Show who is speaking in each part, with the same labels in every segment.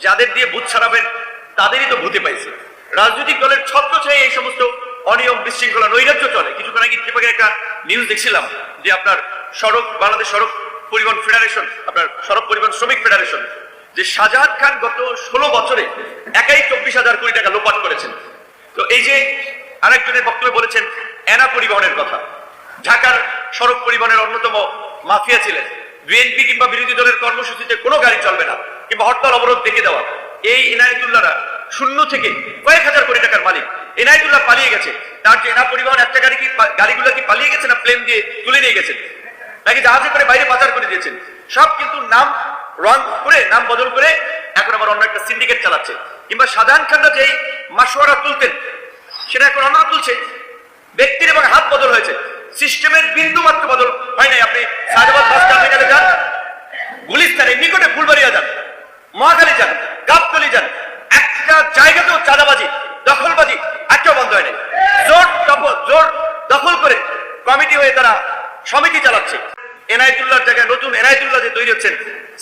Speaker 1: যাদের দিয়ে ভূত ছাড়াবেন, তাদেরই তো ভূতে পাইছে। রাজনৈতিক দলের ছত্র ছায় এই সমস্ত অনিয়ম বিশৃঙ্খলা নৈরাজ্য চলে। কিছুক্ষণ আগে ইত্তেফাকের একটা নিউজ দেখছিলাম যে আপনার সড়ক, বাংলাদেশ সড়ক পরিবহন ফেডারেশন আপনার সড়ক পরিবহন শ্রমিক ফেডারেশন যে শাহজাহান খান গত ষোলো বছরে একাই চব্বিশ হাজার কোটি টাকা লোপাট করেছেন। তো এই যে আরেকজনের বক্তব্যে বলেছেন, এনা পরিবহনের কথা। ঢাকার সড়ক পরিবহনের অন্যতম মাফিয়া ছিলেন। বিএনপি কিংবা বিরোধী দলের কর্মসূচিতে কোনো গাড়ি চলবে না কিংবা হরতাল অবরোধ দেখে দেওয়া। এই এনায়তুল্লাহরা শূন্য থেকে কয়েক হাজার কোটি টাকার মালিক। এনায়তুল্লাহ পালিয়ে গেছে। তার যে এনা পরিবহন একটা গাড়ি কি গাড়িগুলো কি পালিয়ে গেছে না প্লেন দিয়ে তুলে নিয়ে গেছেন নাকি জাহাজে করে বাইরে পাচার করে দিয়েছেন? সব কিন্তু নাম রং করে, নাম বদল করে এখন আবার অন্য একটা সিন্ডিকেট চালাচ্ছে। কিংবা সাধারণ খানরা যেই মাসোয়ারা তুলতেন, সেটা এখন অন্যরা তুলছে। ব্যক্তির এবং হাত বদল হয়েছে। সিস্টেমের বিন্দু মাত্র বদল হয় নাই। আপনি সাজাবাদ বাস টার্মিনালে হয়ে তারা সমিতি চালাচ্ছে। এনায়তুল্লাহর জায়গায় নতুন এনায়তুল্লাহ যে তৈরি হচ্ছেন,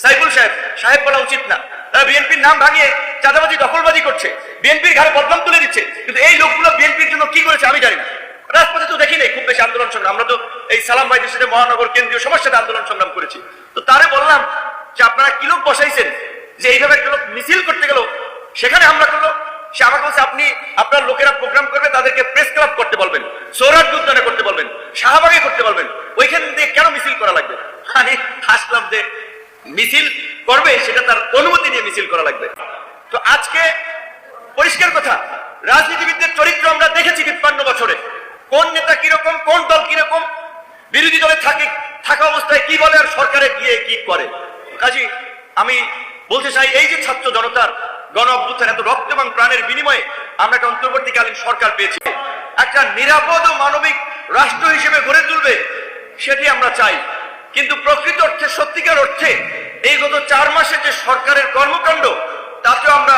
Speaker 1: সাইফুল সাহেব সাহেব বলা উচিত না। তারা বিএনপির নাম ভাঙিয়ে চাঁদাবাজি, দখলবাজি করছে। বিএনপির ঘাড়ে বদনাম তুলে দিচ্ছে। কিন্তু এই লোকগুলো বিএনপির জন্য কি করেছে আমি জানি না। রাজপথে তো দেখি নাই, খুব বেশি আন্দোলন সংগ্রাম। আমরা তো এই সালাম ভাইদের সাথে মহানগর কেন্দ্রীয় সমস্যাতে আন্দোলন সংগ্রাম করেছি। তো তারে বললাম যে আপনারা কি লোক বসাইছেন? যে এইভাবে একটা লোক মিছিল করতে গেল, সেখানে হামলা করল সে আমাকে বলছে, আপনি, আপনার লোকেরা প্রোগ্রাম করবে, তাদেরকে প্রেস ক্লাব করতে বলবেন সৌরাট উদ্যানে করতে বলবেন, শাহবাগে করতে বলবেন, ওইখান দিয়ে কেন মিছিল করা লাগবে? আমি হাসলাম যে মিছিল করবে, সেটা তার অনুমতি নিয়ে মিছিল করা লাগবে। তো আজকে পরিষ্কার কথা, রাজনীতিবিদদের চরিত্র আমরা দেখেছি তিপ্পান্ন বছরে। কোন নেতা কীরকম, কোন দল কীরকম, বিরোধী দলে থাকে, থাকা অবস্থায় কি বলে আর সরকারে গিয়ে কি করে? কাজী, আমি বলতে চাই, এই যে ছাত্র জনতার গণ অভ্যুত্থান এত রক্ত এবং প্রাণের বিনিময়ে আমরা একটা অন্তর্বর্তীকালীন সরকার পেয়েছি। একটা নিরাপদ ও মানবিক রাষ্ট্র হিসেবে গড়ে তুলবে, সেটি আমরা চাই। কিন্তু প্রকৃত অর্থে, সত্যিকার অর্থে, এই গত চার মাসে যে সরকারের কর্মকাণ্ড, তাতেও আমরা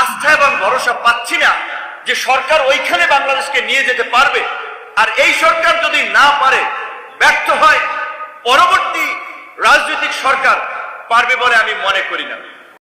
Speaker 1: আস্থা এবং ভরসা পাচ্ছি না যে সরকার ওইখানে বাংলাদেশকে নিয়ে যেতে পারবে। আর এই সরকার যদি না পারে, ব্যর্থ হয়, পরবর্তী রাজনৈতিক সরকার পারবে বলে আমি মনে করি না।